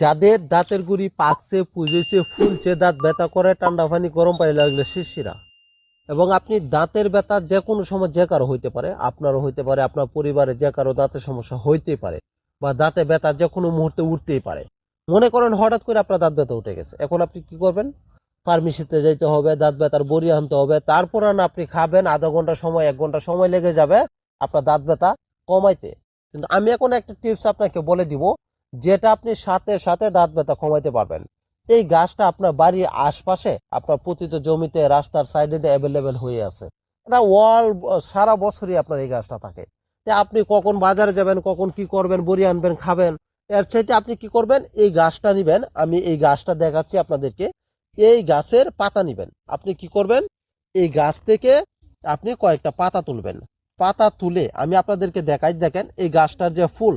যাদের দাঁতের গুড়ি পাকছে পুজেছে ফুলছে, দাঁত ব্যথা করে, ঠান্ডা পানি, গরম পানি লাগলে শিশিরা এবং আপনি দাঁতের ব্যথা যে কোনো সময় যে কারও হইতে পারে, আপনারও হইতে পারে, আপনার পরিবারে যে কারও দাঁতের সমস্যা হইতেই পারে বা দাঁতে ব্যথা যে কোনো মুহূর্তে উঠতেই পারে। মনে করেন হঠাৎ করে আপনার দাঁত ব্যথা উঠে গেছে। এখন আপনি কি করবেন? ফার্মেসিতে যাইতে হবে, দাঁত ব্যথার বড়ি আনতে হবে, তারপর আপনি খাবেন, আধা ঘণ্টা সময়, এক ঘণ্টা সময় লেগে যাবে আপনার দাঁত ব্যথা কমাইতে। কিন্তু আমি এখন একটা টিপস আপনাকে বলে দিব যেটা আপনি সাথে সাথে দাঁত ব্যথা কমাইতে পারবেন। এই গাছটা আপনার বাড়ির আশপাশে আপনার পতিত জমিতে, রাস্তার সাইডে অ্যাভেলেবেল হয়ে আছে। এটা ওয়াল, সারা বছরই আপনার এই গাছটা থাকে। আপনি কখন বাজারে যাবেন, কখন কি করবেন বড়ি আনবেন, খাবেন, এর চাইতে আপনি কি করবেন? এই গাছটা নিবেন। আমি এই গাছটা দেখাচ্ছি আপনাদেরকে। এই গাছের পাতা নিবেন। আপনি কি করবেন? এই গাছ থেকে আপনি কয়েকটা পাতা তুলবেন। পাতা তুলে আমি আপনাদেরকে দেখাই, দেখেন এই গাছটার যে ফুল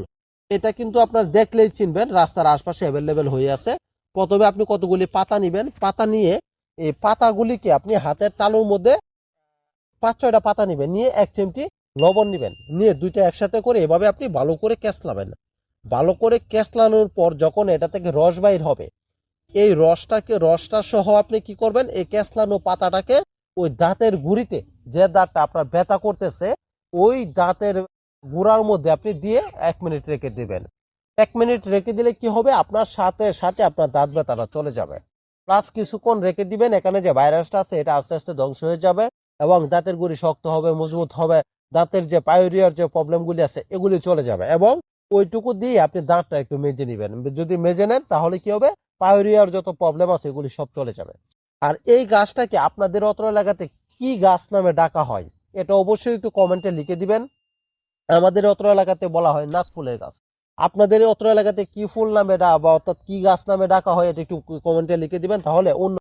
এটা কিন্তু আপনার দেখলেই চিনবেন, রাস্তার আশপাশে অ্যাভেলেবেল হয়ে আছে। প্রথমে আপনি কতগুলি পাতা নিবেন? পাতা নিয়ে এই পাতাগুলিকে আপনি হাতের তালুর মধ্যে পাঁচ ছয়টা পাতা নিবেন, নিয়ে এক চিমটি লবণ নিবেন, নিয়ে দুইটা একসাথে করে এভাবে আপনি ভালো করে ক্যাসলাবেন ভালো করে ক্যাসলানোর পর যখন এটা থেকে রস বাইর হবে, এই রসটাকে, রসটা সহ আপনি কি করবেন? এই ক্যাসলানো পাতাটাকে ওই দাঁতের গুড়িতে যে দাঁতটা আপনার ব্যথা করতেছে, ওই দাঁতের গুঁড়ার মধ্যে আপনি দিয়ে এক মিনিট রেখে দিবেন। এক মিনিট রেখে দিলে কি হবে? আপনার সাথে সাথে আপনার দাঁত ব্যথাটা চলে যাবে। প্লাস কিছুক্ষণ রেখে দিবেন, এখানে যে ভাইরাসটা আছে, এটা আস্তে আস্তে ধ্বংস হয়ে যাবে এবং দাঁতের গুড়ি শক্ত হবে, মজবুত হবে, দাঁতের যে পায়োরিয়ার যে প্রবলেমগুলি আছে, এগুলি চলে যাবে এবং ওইটুকু দিয়ে আপনি দাঁতটা একটু মেজে নেবেন। যদি মেজে নেন, তাহলে কি হবে? পায়োরিয়ার যত প্রবলেম আছে, এগুলি সব চলে যাবে। আর এই গাছটাকে আপনাদের অত এলাকাতে কি গাছ নামে ডাকা হয়, এটা অবশ্যই একটু কমেন্টে লিখে দিবেন। আমাদের অত্র এলাকাতে বলা হয় নাক ফুলের গাছ। আপনাদের অত্র এলাকাতে কি ফুল নামে ডা বা অর্থাৎ কি গাছ নামে ডাকা হয় এটা একটু কমেন্টে লিখে দিবেন, তাহলে অন্য